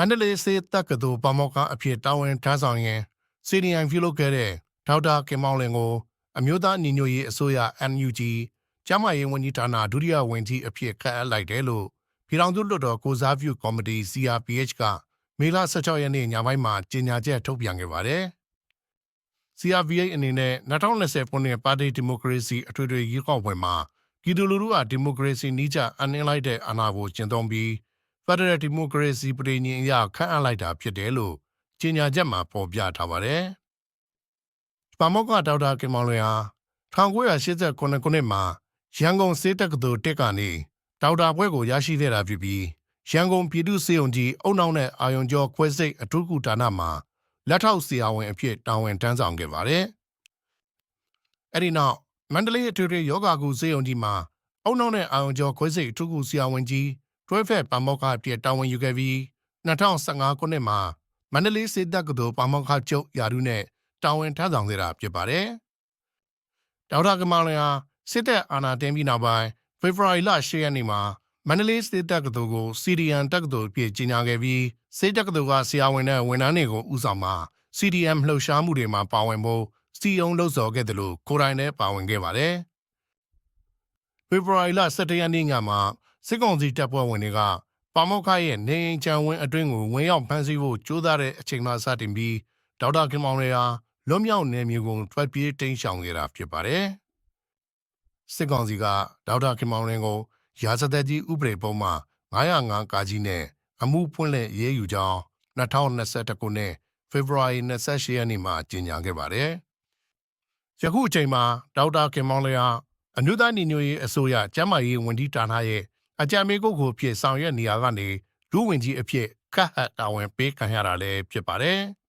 မန္တလေးစေတက္ကသိုလ်ပါမောက္ခအဖြစ်တာဝန်ထမ်းဆောင်ရင်စီနီယံပြုလုပ်ခဲ့တဲ့ဒေါက်တာကင်မောင်လင်ကိုအမျိုးသားညီညွတ်ရေးအစိုးရ NUG ကျန်းမာရေးဝန်ကြီးဌာနဒုတိယဝန်ကြီးအဖြစ်ခန့်အပ်လိုက်တယ်လို့ပြည်ထောင်စုလွှတ်တော်ကိုစားပြုကော်မတီ CRPH ကမေလ16ရက်နေ့ညပိုင်းမှာကြေညာချက်ထုတ်ပြန်ခဲ့ပါတယ်။ CRPH အနေနဲ့2020ခုနှစ်ပါတီဒီမိုကရေစီအထွေထွေရွေးကောက်ပွဲမှာပြည်သူလူထုကဒီမိုကရေစီနည်းကျအနှင်းလိုက်တဲ့အာဏာကိုကျင့်သုံးပြီး ဖက်ဒရယ်ဒီမိုကရေစီပြည်ညင်အရခန့်အပ်လိုက်တာဖြစ်တယ်လို့ကြေညာချက်မှာဖော်ပြထားပါတယ်။ပါမောက္ခဒေါက်တာကင်မောင်လွင်ဟာ1989ခုနှစ်မှာရန်ကုန်စေတက္ကသိုလ်တက်ကနေဒေါက်တာဘွဲ့ကိုရရှိခဲ့တာဖြစ်ပြီးရန်ကုန်ပြည်သူ့စေယုံကြီးအုံနောက်နဲ့အာယုံကျော်ခွဲစိတ်အထူးကူဌာနမှာလက်ထောက်ဆရာဝန်အဖြစ်တာဝန်ထမ်းဆောင်ခဲ့ပါတယ်။အဲဒီနောက်မန္တလေးအထွေထွေယောဂကုစေယုံကြီးမှာအုံနောက်နဲ့အာယုံကျော်ခွဲစိတ်အထူးကူဆရာဝန်ကြီး တွဲဖက်ပါမောက္ခအဖြစ်တာဝန်ယူခဲ့ပြီး2015ခုနှစ်မှာမန္တလေးစေတက္ကသိုလ်ပါမောက္ခချုပ်ယာရုနဲ့တာဝန်ထမ်းဆောင်ခဲ့တာဖြစ်ပါတယ်။ဒေါက်တာကမောင်လင်ဟာစစ်တပ်အာဏာသိမ်းပြီးနောက်ပိုင်းဖေဖော်ဝါရီလ10ရက်နေ့မှာမန္တလေးစေတက္ကသိုလ်ကိုစီဒီအန်တက္ကသိုလ်အဖြစ်ကြီးညာခဲ့ပြီးစေတက္ကသိုလ်ကဆရာဝန်နဲ့ဝန်ထမ်းတွေကိုဦးဆောင်မှာ CDM လှုပ်ရှားမှုတွေမှာပါဝင်ဖို့စီယုံလှုပ်ဆော်ခဲ့တယ်လို့ကိုယ်တိုင်လည်းပါဝင်ခဲ့ပါတယ်။ဖေဖော်ဝါရီလ17ရက်နေ့ညမှာ စစ်ကောင်စီတပ်ဖွဲ့ဝင်တွေကပါမောက္ခရဲ့နေအိမ်ချမ်းဝင်းအတွင်းကိုဝင်ရောက်ဖမ်းဆီးဖို့ကြိုးစားတဲ့အချိန်မှစတင်ပြီးဒေါက်တာခင်မောင်ရေဟာလွတ်မြောက်နေမျိုးကိုထွက်ပြေးတိမ်းရှောင်ခဲ့တာဖြစ်ပါတယ်။စစ်ကောင်စီကဒေါက်တာခင်မောင်ရင်ကိုရာဇသက်ကြီးဥပဒေပုံမှ905ကာကြီးနဲ့အမှုဖွင့်လှစ်ရေးယူကြောင်း2021ခုနှစ်ဖေဖော်ဝါရီ28ရက်နေ့မှာကြေညာခဲ့ပါတယ်။ယခုအချိန်မှာဒေါက်တာခင်မောင်လေဟာအမျိုးသားညီညွတ်ရေးအစိုးရကျန်းမာရေးဝန်ကြီးဌာနရဲ့ အကြံပေးကုတ်ကိုဖြစ်ဆောင်ရွက်နေရကနေလူဝင်ကြီးအဖြစ်ခတ်ဟတ်တာဝန်ပေးခံရတာလည်းဖြစ်ပါတယ်။